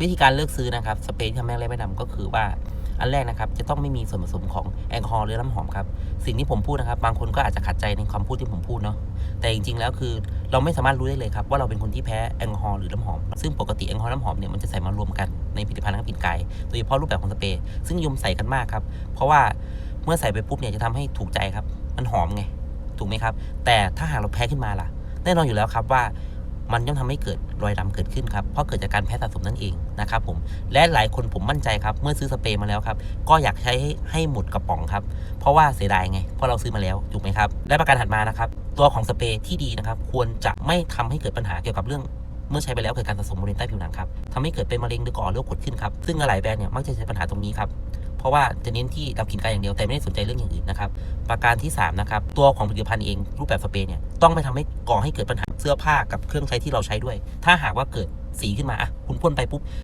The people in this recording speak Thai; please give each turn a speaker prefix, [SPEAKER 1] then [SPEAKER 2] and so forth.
[SPEAKER 1] วิธีการเลือกซื้อนะครับสเปรย์ที่ทำให้แรงไม่ดำก็คือว่าอันแรกนะครับจะต้องไม่มีส่วนผสมของแอลกอฮอล์หรือน้ำหอมครับสิ่งที่ผมพูดนะครับ บางคนก็อาจจะขัดใจในคำพูดที่ผมพูดเนาะแต่จริงๆแล้วคือเราไม่สามารถรู้ได้เลยครับว่าเราเป็นคนที่แพ้แอลกอฮอล์หรือน้ำหอม ซึ่งปกติแอลกอฮอล์น้ำหอมเนี่ยมันจะใส่มารวมกันในผลิตภัณฑ์ทางกลิ่นกายโดยเฉพาะรูปแบบของสเปรย์ซึ่งยมใส่กันมากครับเพราะว่าเมื่อใส่ไปปุ๊บเนี่ยจะทำให้ถูกใจครับ มันหอมไงถูกไหมครับ แต่ถ้าหากเราแพ้ขึ้นมาล่ะ แน่นอนอยู่แล้วครับว่า มันย่อมทำให้เกิดรอยดำเกิดขึ้นครับ เพราะเกิดจากการแพ้สะสมนั่นเองนะครับผม และหลายคนผมมั่นใจครับ เมื่อซื้อสเปรย์มาแล้วครับ ก็อยากใช้ให้หมดกระป๋องครับ เพราะว่าเสียดายไง เพราะเราซื้อมาแล้ว ถูกไหมครับ และประการถัดมานะครับ ตัวของสเปรย์ที่ดีนะครับ ควรจะไม่ทำให้เกิดปัญหาเกี่ยวกับเรื่องเมื่อใช้ไปแล้วเกิดการสะสมบริเวณใต้ผิวหนังครับทำให้เกิดเป็นมะเร็งหรือก่อโรคกดขึ้นครับ ซึ่งหลายแบรนด์เนี่ยมักจะใช้ปัญหาตรงนี้ครับ เพราะว่าจะเน้นที่ดับกลิ่นกายอย่างเดียวแต่ไม่ได้สนใจเรื่องอย่างอื่นนะครับ ประการที่ 3 นะครับ ตัวของผลิตภัณฑ์เองรูปแบบสเปรย์เนี่ยต้องไม่ทำให้ก่อให้เกิดปัญหาเสื้อผ้ากับเครื่องใช้ที่เราใช้ด้วย ถ้าหากว่าเกิดสีขึ้นมาอะคุณพ่นไปปุ๊บ